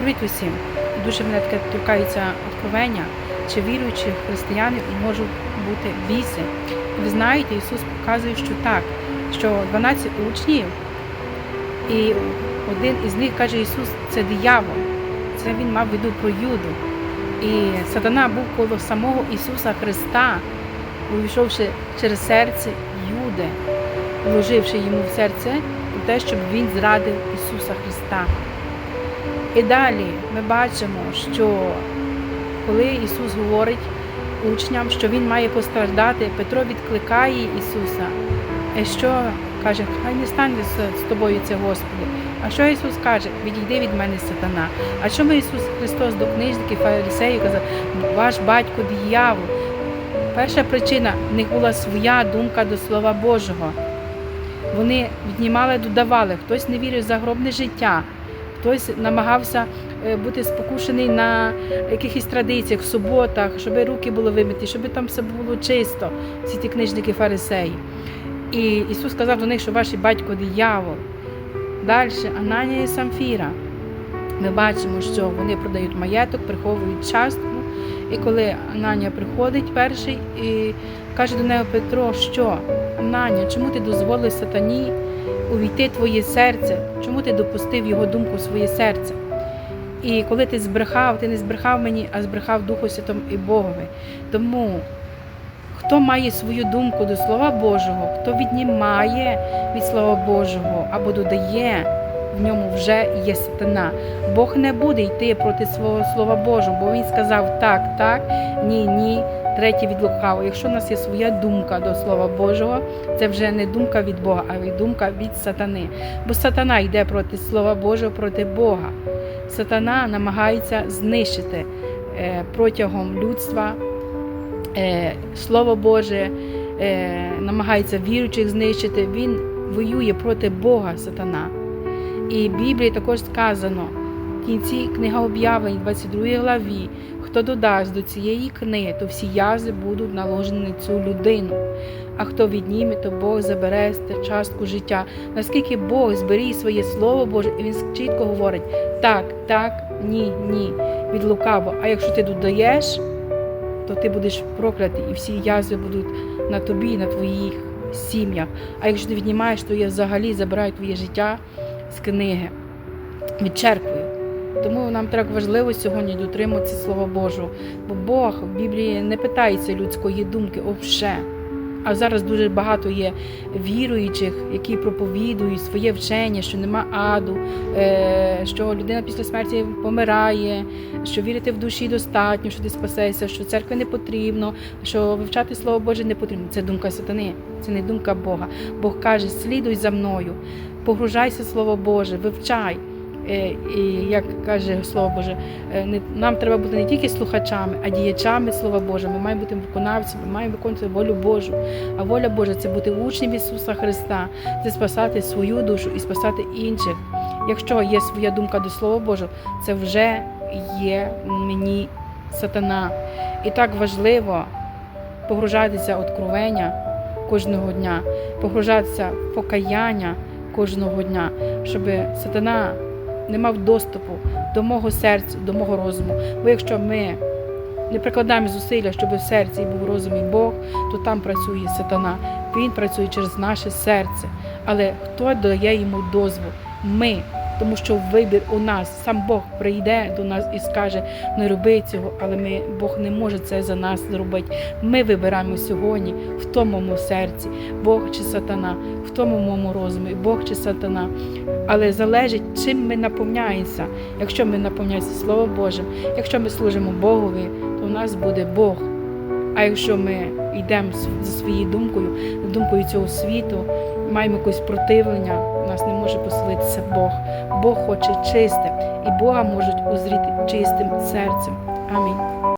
Привіт усім! Дуже мене таке торкається откровення, чи віруючі християни можуть бути біси. Ви знаєте, Ісус показує, що так, що 12 учнів, і один із них каже Ісус, це диявол. Це він мав в виду про Юду. І сатана був коло самого Ісуса Христа, увійшовши через серце Юди, вложивши йому в серце те, щоб він зрадив Ісуса Христа. І далі ми бачимо, що коли Ісус говорить учням, що Він має постраждати, Петро відкликає Ісуса. І що каже, хай не стане з, тобою це Господи. А що Ісус каже? Відійди від мене, сатана. А чому Ісус Христос до книжників фарисеїв казав, ваш батько диявол? Перша причина в них була своя думка до Слова Божого. Вони віднімали, додавали, хтось не вірив в загробне життя, хтось намагався е, бути спокушений на якихось традиціях, суботах, щоб руки були вимиті, щоб там все було чисто, всі ті книжники фарисеї. І Ісус сказав до них, що ваш батько диявол. Далі Ананія і Самфіра. Ми бачимо, що вони продають маєток, приховують частку. І коли Ананія приходить перший і каже до нього Петро, що Ананія, чому ти дозволив сатані увійти твоє серце? Чому ти допустив його думку в своє серце? І коли ти збрехав, ти не збрехав мені, а збрехав Духу Святому і Богові. Тому хто має свою думку до Слова Божого, хто віднімає від Слова Божого або додає, в ньому вже є сатана. Бог не буде йти проти свого Слова Божого, бо Він сказав так, так, ні, ні. Третє від лукавого. Якщо у нас є своя думка до Слова Божого, це вже не думка від Бога, а думка від сатани. Бо сатана йде проти Слова Божого, проти Бога. Сатана намагається знищити е, протягом людства е, Слово Боже, е, намагається віруючих знищити. Він воює проти Бога, сатана. І в Біблії також сказано в кінці книга об'явлень, 22 главі, хто додасть до цієї книги, то всі язи будуть наложені на цю людину. А хто відніме, то Бог забере частку життя. Наскільки Бог зберіг своє слово Боже, і він чітко говорить так, так, ні, ні, від лукаво. А якщо ти додаєш, то ти будеш проклятий, і всі язви будуть на тобі, на твоїх сім'ях. А якщо ти віднімаєш, то я взагалі забираю твоє життя з книги, відчеркую. Тому нам так важливо сьогодні дотримуватися Слова Божого. Бо Бог в Біблії не питається людської думки взагалі. А зараз дуже багато є віруючих, які проповідують своє вчення, що нема аду, е, що людина після смерті помирає, що вірити в душі достатньо, що ти спасешся, що церкви не потрібно, що вивчати слово Боже не потрібно. Це думка сатани, це не думка Бога. Бог каже: слідуй за мною, погружайся Слово Боже, вивчай. Е, І як каже Слово Боже, е, нам треба бути не тільки слухачами, а діячами Слова Божого. Ми маємо бути виконавцями, ми маємо виконувати волю Божу. А воля Божа це бути учнем Ісуса Христа, це спасати свою душу і спасати інших. Якщо є своя думка до Слова Божого, це вже є мені сатана. І так важливо погружатися в откровення кожного дня, погружатися в покаяння кожного дня, щоб сатана не мав доступу до мого серця, до мого розуму. Бо якщо ми не прикладаємо зусилля, щоб в серці був розум і Бог, то там працює сатана. Він працює через наше серце. Але хто дає йому дозвіл? Ми. Тому що вибір у нас, сам Бог прийде до нас і скаже, не роби цього, але ми, Бог не може це за нас зробити. Ми вибираємо сьогодні в тому серці, Бог чи сатана, в тому моєму розумі, Бог чи сатана. Але залежить, чим ми наповняємося. Якщо ми наповняємося Словом Божим, якщо ми служимо Богові, то в нас буде Бог. А якщо ми йдемо за своєю думкою, думкою цього світу, маємо якесь противлення, у нас не може поселитися Бог. Бог хоче чисте, і Бога можуть узріти чистим серцем. Амінь.